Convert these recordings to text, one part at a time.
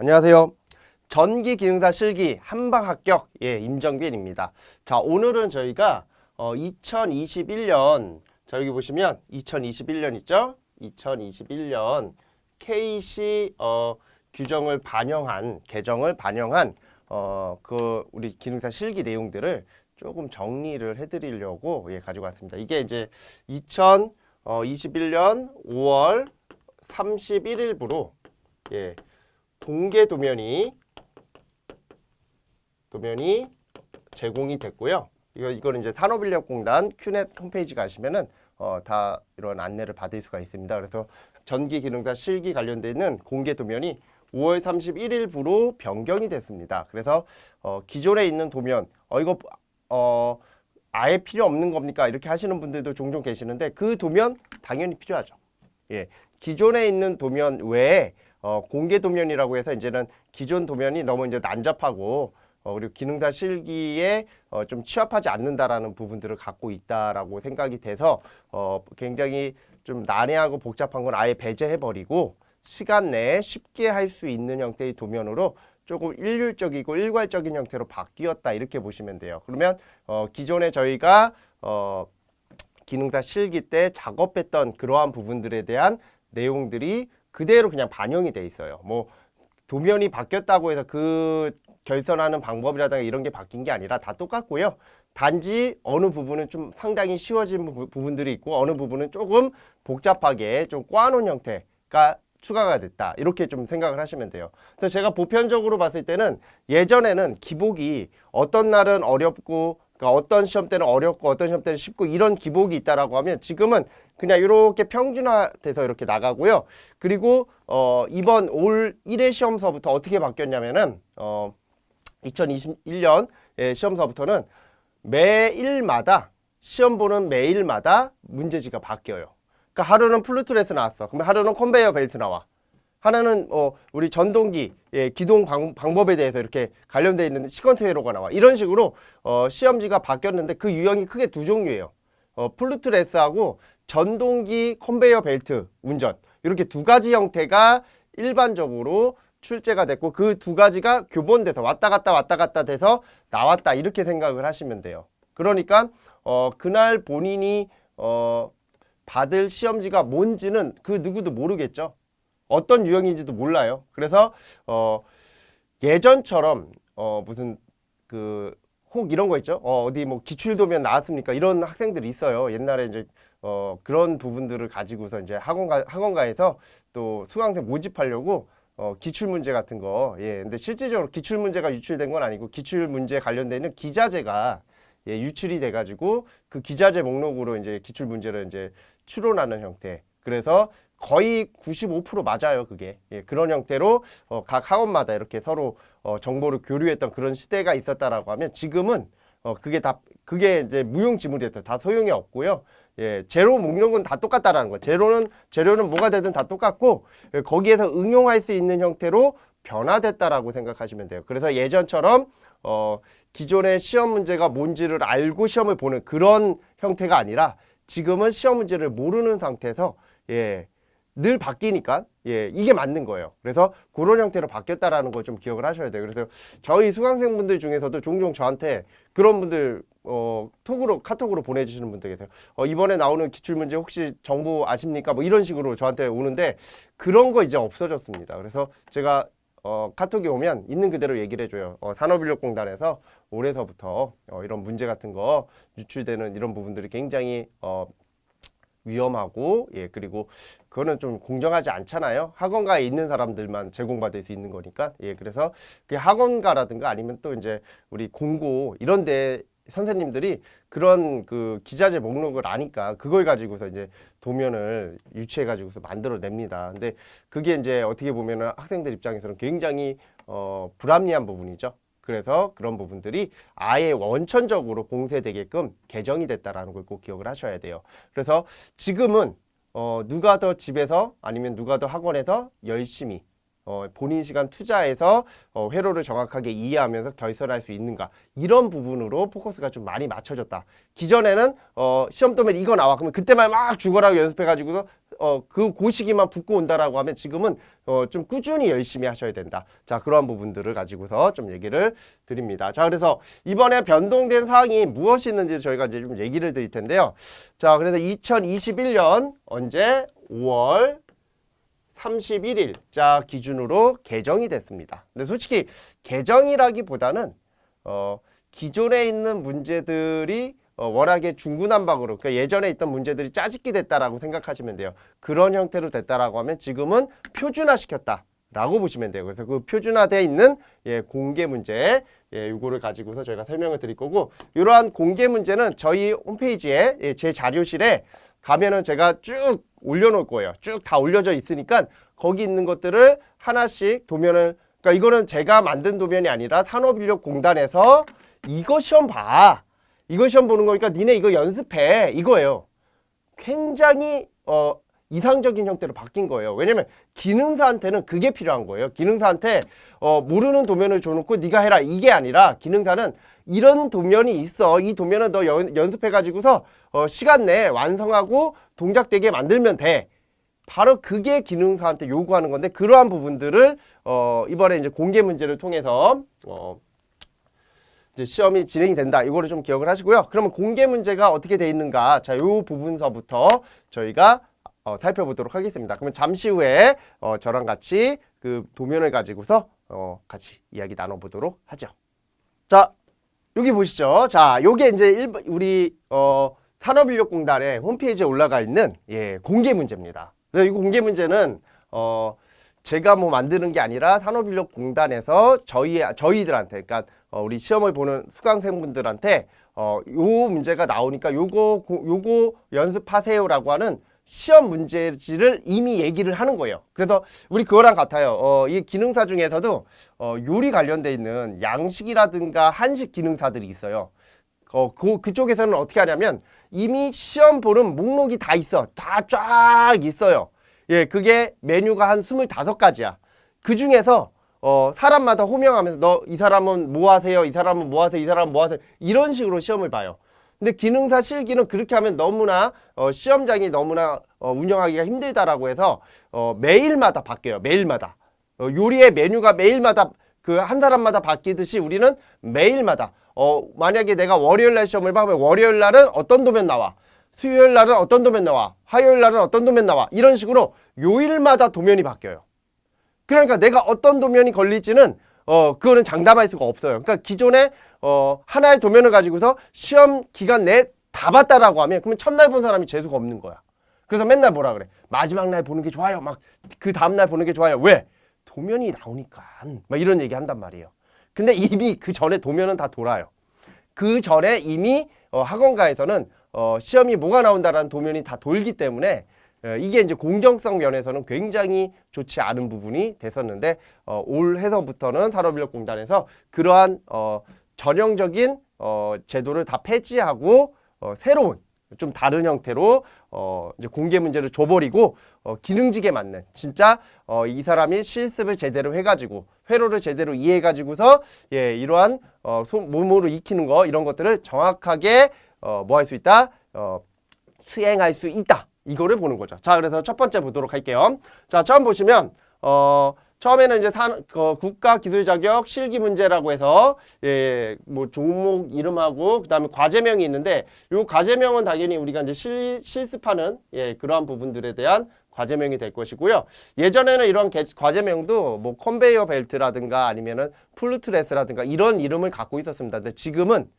안녕하세요. 전기 기능사 실기 한방 합격 예 임정빈입니다. 자 오늘은 저희가 어, 2021년 자 여기 보시면 2021년 있죠? 2021년 KC 어, 규정을 반영한 개정을 반영한 어, 그 우리 기능사 실기 내용들을 조금 정리를 해드리려고 예 가지고 왔습니다. 이게 이제 2021년 5월 31일부로 예 공개 도면이 도면이 제공이 됐고요. 이거 이거는 이제 산업인력공단 큐넷 홈페이지 가시면은 어, 다 이런 안내를 받을 수가 있습니다. 그래서 전기 기능사 실기 관련돼 있는 공개 도면이 5월 31일부로 변경이 됐습니다. 그래서 어, 기존에 있는 도면 어 이거 어 아예 필요 없는 겁니까? 이렇게 하시는 분들도 종종 계시는데 그 도면 당연히 필요하죠. 예. 기존에 있는 도면 외에 어, 공개 도면이라고 해서 이제는 기존 도면이 너무 이제 난잡하고 어, 그리고 기능사 실기에 어, 좀 취합하지 않는다라는 부분들을 갖고 있다라고 생각이 돼서 어, 굉장히 좀 난해하고 복잡한 건 아예 배제해버리고 시간 내에 쉽게 할 수 있는 형태의 도면으로 조금 일률적이고 일괄적인 형태로 바뀌었다 이렇게 보시면 돼요. 그러면 어, 기존에 저희가 어, 기능사 실기 때 작업했던 그러한 부분들에 대한 내용들이 그대로 그냥 반영이 돼 있어요. 뭐 도면이 바뀌었다고 해서 그 결선하는 방법이라든가 이런 게 바뀐 게 아니라 다 똑같고요. 단지 어느 부분은 좀 상당히 쉬워진 부- 부분들이 있고 어느 부분은 조금 복잡하게 좀 꽈놓은 형태가 추가가 됐다. 이렇게 좀 생각을 하시면 돼요. 그래서 제가 보편적으로 봤을 때는 예전에는 기복이 어떤 날은 어렵고 그러니까 어떤 시험 때는 어렵고 어떤 시험 때는 쉽고 이런 기복이 있다라고 하면 지금은 그냥 이렇게 평준화돼서 이렇게 나가고요. 그리고 어 이번 올 1회 시험서부터 어떻게 바뀌었냐면은 어 2021년 의 시험서부터는 매일마다 시험 보는 매일마다 문제지가 바뀌어요. 그러니까 하루는 플루트레스 나왔어. 그러면 하루는 컨베이어 벨트 나와. 하나는 어 우리 전동기 예, 기동 방, 방법에 대해서 이렇게 관련돼 있는 시퀀트 회로가 나와. 이런 식으로 어 시험지가 바뀌었는데 그 유형이 크게 두 종류예요. 어 플루트 레스하고 전동기 컨베이어 벨트 운전. 이렇게 두 가지 형태가 일반적으로 출제가 됐고 그 두 가지가 교본돼서 왔다 갔다 왔다 갔다 돼서 나왔다 이렇게 생각을 하시면 돼요. 그러니까 어 그날 본인이 어 받을 시험지가 뭔지는 그 누구도 모르겠죠. 어떤 유형인지도 몰라요. 그래서 어 예전처럼 어 무슨 그 혹 이런 거 있죠. 어 어디 뭐 기출도면 나왔습니까? 이런 학생들이 있어요. 옛날에 이제 어 그런 부분들을 가지고서 이제 학원가 학원가에서 또 수강생 모집하려고 어 기출 문제 같은 거 예. 근데 실질적으로 기출 문제가 유출된 건 아니고 기출 문제 관련돼 있는 기자재가 예, 유출이 돼 가지고 그 기자재 목록으로 이제 기출 문제를 이제 추론하는 형태. 그래서 거의 95% 맞아요, 그게. 예, 그런 형태로 어, 각 학원마다 이렇게 서로 어, 정보를 교류했던 그런 시대가 있었다라고 하면 지금은 어, 그게 다 그게 이제 무용지물이었어요. 다 소용이 없고요. 예, 제로 목록은 다 똑같다라는 거예요. 제로는 재료는 뭐가 되든 다 똑같고 예, 거기에서 응용할 수 있는 형태로 변화됐다라고 생각하시면 돼요. 그래서 예전처럼 어, 기존의 시험 문제가 뭔지를 알고 시험을 보는 그런 형태가 아니라 지금은 시험 문제를 모르는 상태에서 예, 늘 바뀌니까 예, 이게 맞는 거예요. 그래서 그런 형태로 바뀌었다라는 걸 좀 기억을 하셔야 돼요. 그래서 저희 수강생분들 중에서도 종종 저한테 그런 분들 어, 톡으로 카톡으로 보내주시는 분들 계세요. 어, 이번에 나오는 기출 문제 혹시 정보 아십니까? 뭐 이런 식으로 저한테 오는데 그런 거 이제 없어졌습니다. 그래서 제가 어, 카톡이 오면 있는 그대로 얘기를 해줘요. 어, 산업인력공단에서 올해서부터 어, 이런 문제 같은 거 유출되는 이런 부분들이 굉장히 어, 위험하고 예 그리고 그거는 좀 공정하지 않잖아요. 학원가에 있는 사람들만 제공받을 수 있는 거니까 예 그래서 그 학원가라든가 아니면 또 이제 우리 공고 이런데 선생님들이 그런 그 기자재 목록을 아니까 그걸 가지고서 이제 도면을 유치해 가지고서 만들어냅니다. 근데 그게 이제 어떻게 보면은 학생들 입장에서는 굉장히 어 불합리한 부분이죠. 그래서 그런 부분들이 아예 원천적으로 공세되게끔 개정이 됐다라는 걸 꼭 기억을 하셔야 돼요. 그래서 지금은 어, 누가 더 집에서 아니면 누가 더 학원에서 열심히 어, 본인 시간 투자해서 어, 회로를 정확하게 이해하면서 결선할 수 있는가 이런 부분으로 포커스가 좀 많이 맞춰졌다. 기존에는 어, 시험 도면 이거 나와 그러면 그때만 막 죽어라고 연습해가지고서 어, 그 고시기만 붙고 온다라고 하면 지금은 어, 좀 꾸준히 열심히 하셔야 된다. 자 그러한 부분들을 가지고서 좀 얘기를 드립니다. 자 그래서 이번에 변동된 사항이 무엇이 있는지 저희가 이제 좀 얘기를 드릴 텐데요. 자 그래서 2021년 언제 5월 31일자 기준으로 개정이 됐습니다. 근데 솔직히 개정이라기보다는 어, 기존에 있는 문제들이 어, 워낙에 중구난방으로 그러니까 예전에 있던 문제들이 짜집기 됐다라고 생각하시면 돼요. 그런 형태로 됐다라고 하면 지금은 표준화 시켰다. 라고 보시면 돼요. 그래서 그 표준화되어 있는 예, 공개 문제, 예, 요거를 가지고서 저희가 설명을 드릴 거고, 이러한 공개 문제는 저희 홈페이지에 예, 제 자료실에 가면은 제가 쭉 올려놓을 거예요. 쭉 다 올려져 있으니까 거기 있는 것들을 하나씩 도면을, 그러니까 이거는 제가 만든 도면이 아니라 산업인력공단에서 이거 시험 봐. 이거 시험 보는 거니까 니네 이거 연습해. 이거예요. 굉장히 어 이상적인 형태로 바뀐 거예요. 왜냐면 기능사한테는 그게 필요한 거예요. 기능사한테 어 모르는 도면을 줘놓고 네가 해라 이게 아니라 기능사는 이런 도면이 있어. 이 도면은 너 연, 연습해 가지고서 어 시간 내에 완성하고 동작되게 만들면 돼. 바로 그게 기능사한테 요구하는 건데 그러한 부분들을 어 이번에 이제 공개 문제를 통해서 어 이제 시험이 진행이 된다. 이거를 좀 기억을 하시고요. 그러면 공개 문제가 어떻게 돼 있는가? 자, 요 부분서부터 저희가 어, 살펴보도록 하겠습니다. 그러면 잠시 후에 어, 저랑 같이 그 도면을 가지고서 어, 같이 이야기 나눠보도록 하죠. 자, 여기 보시죠. 자, 요게 이제 일, 우리 어, 산업인력공단의 홈페이지에 올라가 있는 예, 공개 문제입니다. 그래서 이 공개 문제는 어, 제가 뭐 만드는 게 아니라 산업인력공단에서 저희 저희들한테, 그러니까 어, 우리 시험을 보는 수강생분들한테 어, 요 문제가 나오니까 요거 고- 요거 연습하세요라고 하는 시험 문제지를 이미 얘기를 하는 거예요. 그래서 우리 그거랑 같아요. 어, 이 기능사 중에서도 어, 요리 관련돼 있는 양식이라든가 한식 기능사들이 있어요. 어, 그, 그쪽에서는 어떻게 하냐면 이미 시험 보는 목록이 다 있어. 다 쫙 있어요. 예, 그게 메뉴가 한 25가지야. 그 중에서 어, 사람마다 호명하면서 너 이 사람은 뭐 하세요? 이 사람은 뭐 하세요? 이 사람은 뭐 하세요? 이런 식으로 시험을 봐요. 근데 기능사 실기는 그렇게 하면 너무나 어, 시험장이 너무나 어, 운영하기가 힘들다라고 해서 어, 매일마다 바뀌어요. 매일마다. 어, 요리의 메뉴가 매일마다 그 한 사람마다 바뀌듯이 우리는 매일마다 어 만약에 내가 월요일 날 시험을 봐면 월요일 날은 어떤 도면 나와 수요일 날은 어떤 도면 나와 화요일 날은 어떤 도면 나와 이런 식으로 요일마다 도면이 바뀌어요. 그러니까 내가 어떤 도면이 걸릴지는 어 그거는 장담할 수가 없어요. 그러니까 기존에 어 하나의 도면을 가지고서 시험 기간 내에 다 봤다라고 하면 그러면 첫날 본 사람이 재수가 없는 거야. 그래서 맨날 뭐라 그래? 마지막 날 보는 게 좋아요. 막 그 다음 날 보는 게 좋아요. 왜? 도면이 나오니까. 막 이런 얘기 한단 말이에요. 근데 이미 그 전에 도면은 다 돌아요. 그 전에 이미 어, 학원가에서는 어, 시험이 뭐가 나온다라는 도면이 다 돌기 때문에 어, 이게 이제 공정성 면에서는 굉장히 좋지 않은 부분이 됐었는데 어, 올 해서부터는 산업인력공단에서 그러한 어, 전형적인 어, 제도를 다 폐지하고 어, 새로운 좀 다른 형태로 어, 이제 공개 문제를 줘버리고 어, 기능직에 맞는 진짜 어, 이 사람이 실습을 제대로 해가지고 회로를 제대로 이해해가지고서 예 이러한 어, 소, 몸으로 익히는 거 이런 것들을 정확하게 어, 뭐 할 수 있다 어, 수행할 수 있다 이거를 보는 거죠. 자 그래서 첫 번째 보도록 할게요. 자 처음 보시면 어, 처음에는 이제 산, 그 국가 기술 자격 실기 문제라고 해서 예, 뭐 종목 이름하고 그다음에 과제명이 있는데 요 과제명은 당연히 우리가 이제 실, 실습하는 예, 그러한 부분들에 대한 과제명이 될 것이고요. 예전에는 이런 개- 과제명도 뭐 컨베이어 벨트라든가 아니면은 플루트레스라든가 이런 이름을 갖고 있었습니다. 근데 지금은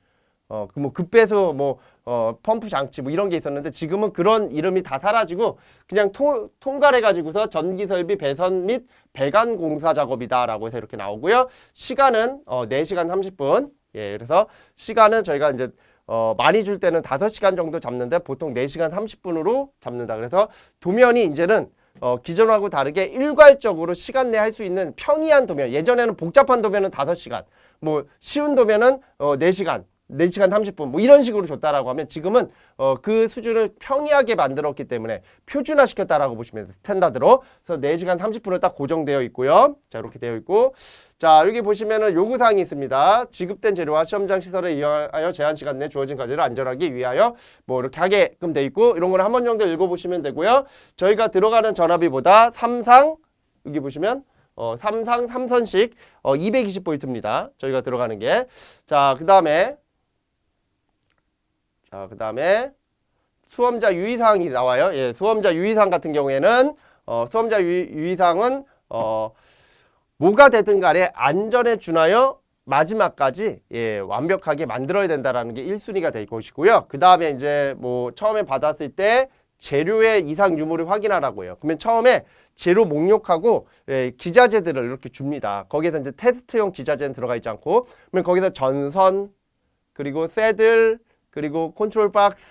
어, 그 뭐 급배수 뭐 어, 펌프 장치 뭐 이런 게 있었는데 지금은 그런 이름이 다 사라지고 그냥 통, 통괄해 가지고서 전기 설비 배선 및 배관 공사 작업이다라고 해서 이렇게 나오고요. 시간은 어, 4시간 30분. 예, 그래서 시간은 저희가 이제 어, 많이 줄 때는 5시간 정도 잡는데 보통 4시간 30분으로 잡는다. 그래서 도면이 이제는 어, 기존하고 다르게 일괄적으로 시간 내에 할수 있는 편의한 도면. 예전에는 복잡한 도면은 5시간, 뭐 쉬운 도면은 어, 4시간, 4시간 30분 뭐 이런 식으로 줬다라고 하면 지금은 어, 그 수준을 평이하게 만들었기 때문에 표준화 시켰다라고 보시면 돼요. 스탠다드로. 그래서 4시간 30분을 딱 고정되어 있고요. 자, 이렇게 되어 있고. 자, 여기 보시면은 요구사항이 있습니다. 지급된 재료와 시험장 시설에 의하여 제한 시간 내 주어진 과제를 안전하게 위하여 뭐 이렇게 하게끔 돼 있고 이런 거를 한번 정도 읽어보시면 되고요. 저희가 들어가는 전압비보다 삼상 여기 보시면 어, 삼상 삼선식 어, 220볼트입니다. 저희가 들어가는 게. 자, 그 다음에 자, 그 다음에 수험자 유의사항이 나와요. 예, 수험자 유의사항 같은 경우에는 어, 수험자 유의, 유의 사항은 어, 뭐가 되든 간에 안전에 준하여 마지막까지 예, 완벽하게 만들어야 된다라는 게 1순위가 될 것이고요. 그 다음에 이제 뭐 처음에 받았을 때 재료의 이상 유무를 확인하라고 해요. 그러면 처음에 재료 목록하고 예, 기자재들을 이렇게 줍니다. 거기에서 이제 테스트용 기자재는 들어가 있지 않고 그러면 거기서 전선 그리고 새들 그리고 컨트롤 박스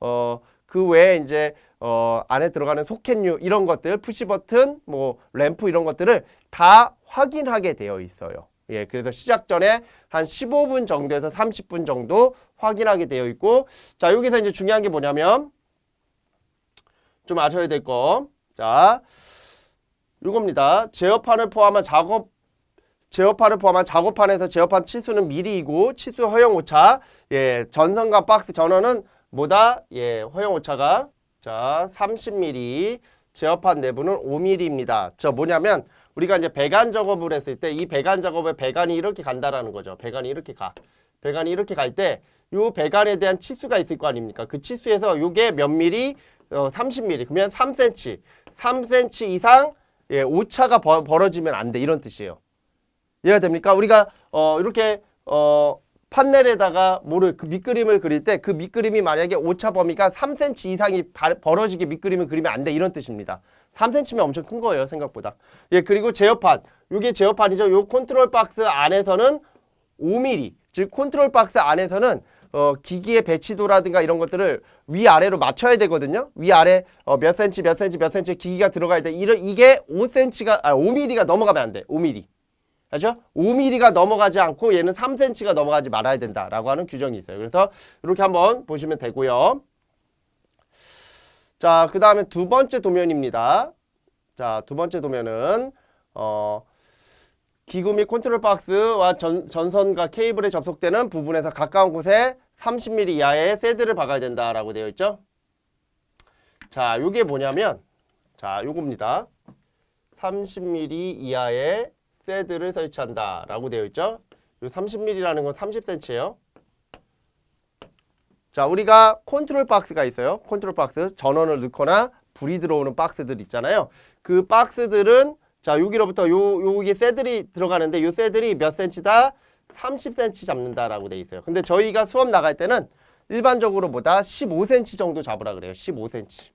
어 그 외에 이제 어 안에 들어가는 소켓류 이런 것들 푸시 버튼 뭐 램프 이런 것들을 다 확인하게 되어 있어요. 예, 그래서 시작 전에 한 15분 정도에서 30분 정도 확인하게 되어 있고 자, 여기서 이제 중요한 게 뭐냐면 좀 아셔야 될 거. 자, 이겁니다. 제어판을 포함한 작업 제어판을 포함한 작업판에서 제어판 치수는 미리이고 치수 허용 오차 예 전선과 박스 전원은 뭐다 예 허용 오차가 자 30mm 제어판 내부는 5mm입니다. 저 뭐냐면 우리가 이제 배관 작업을 했을 때 이 배관 작업에 배관이 이렇게 간다라는 거죠. 배관이 이렇게 가. 배관이 이렇게 갈 때 요 배관에 대한 치수가 있을 거 아닙니까? 그 치수에서 요게 몇 미리? 어 30mm. 그러면 3cm. 3cm 이상 예, 오차가 벌, 벌어지면 안 돼. 이런 뜻이에요. 이해가 됩니까? 우리가 어 이렇게 어 판넬에다가 뭐를 그 밑그림을 그릴 때 그 밑그림이 만약에 오차 범위가 3cm 이상이 바- 벌어지게 밑그림을 그리면 안 돼 이런 뜻입니다. 3cm면 엄청 큰 거예요 생각보다. 예 그리고 제어판 이게 제어판이죠. 요 컨트롤 박스 안에서는 5mm 즉 컨트롤 박스 안에서는 어, 기기의 배치도라든가 이런 것들을 위아래로 맞춰야 되거든요. 위아래 어, 몇 센치 몇 센치 몇 센치 기기가 들어가야 돼. 이런 이게 5cm가 아 5mm가 넘어가면 안 돼. 5mm. 알죠? 5mm가 넘어가지 않고 얘는 3cm가 넘어가지 말아야 된다라고 하는 규정이 있어요. 그래서 이렇게 한번 보시면 되고요. 자, 그 다음에 두 번째 도면입니다. 자, 두 번째 도면은 어, 기구 및 컨트롤 박스와 전, 전선과 케이블에 접속되는 부분에서 가까운 곳에 30mm 이하의 새드를 박아야 된다라고 되어 있죠. 자, 요게 뭐냐면 자, 요겁니다. 30mm 이하의 새드를 설치한다 라고 되어 있죠. 요 30mm라는 건 30cm예요. 자, 우리가 컨트롤 박스가 있어요. 컨트롤 박스 전원을 넣거나 불이 들어오는 박스들 있잖아요. 그 박스들은 자, 여기로부터 요 요게 새들이 들어가는데 요 새들이 몇 센치다? 30cm 잡는다라고 돼 있어요. 근데 저희가 수업 나갈 때는 일반적으로 보다 15cm 정도 잡으라 그래요. 15cm.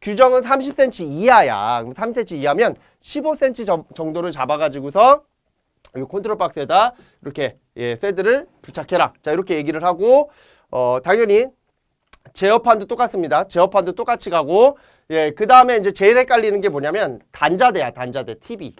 규정은 30cm 이하야. 그럼 30cm 이하면 15cm 정- 정도를 잡아가지고서 이 컨트롤 박스에다 이렇게 예, 새들을 부착해라. 자 이렇게 얘기를 하고 어, 당연히 제어판도 똑같습니다. 제어판도 똑같이 가고 예, 그 다음에 이제 제일 헷갈리는 게 뭐냐면 단자대야 단자대 TV.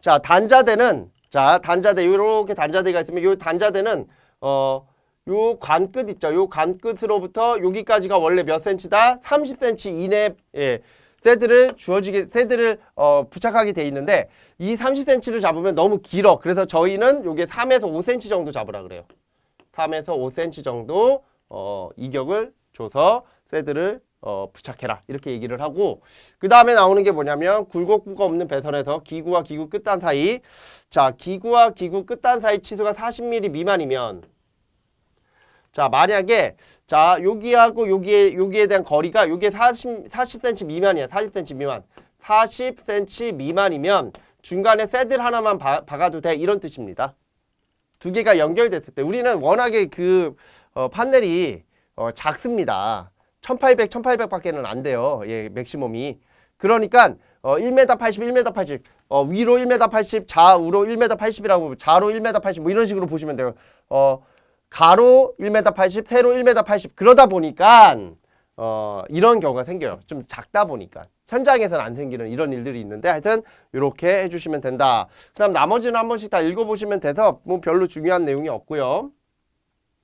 자 단자대는 자 단자대 이렇게 단자대가 있으면 이 단자대는 어. 요 관 끝 있죠. 요 관 끝으로부터 여기까지가 원래 몇 센치다? 30cm 이내 예. 새들을 주어지게 새들을 어, 부착하게 돼 있는데 이 30cm를 잡으면 너무 길어. 그래서 저희는 요게 3에서 5cm 정도 잡으라 그래요. 3에서 5cm 정도 어, 이격을 줘서 새들을 어, 부착해라 이렇게 얘기를 하고 그 다음에 나오는 게 뭐냐면 굴곡부가 없는 배선에서 기구와 기구 끝단 사이 자 기구와 기구 끝단 사이 치수가 40mm 미만이면 자 만약에 자 여기하고 여기에 여기에 대한 거리가 요게 40 40cm 미만이야 40cm 미만 40cm 미만이면 중간에 새들 하나만 바, 박아도 돼 이런 뜻입니다. 두 개가 연결됐을 때 우리는 워낙에 그 어, 판넬이 어, 작습니다. 1800, 1800밖에는 안 돼요. 예, 맥시멈이. 그러니까 어, 1m 80, 1m 80, 어, 위로 1m 80, 좌우로 1m 80이라고 좌로 1m 80 뭐 이런 식으로 보시면 돼요. 어, 가로 1m 80, 세로 1m 80 그러다 보니까 어, 이런 경우가 생겨요. 좀 작다 보니까. 현장에서는 안 생기는 이런 일들이 있는데 하여튼 이렇게 해주시면 된다. 그 다음 나머지는 한 번씩 다 읽어보시면 돼서 뭐 별로 중요한 내용이 없고요.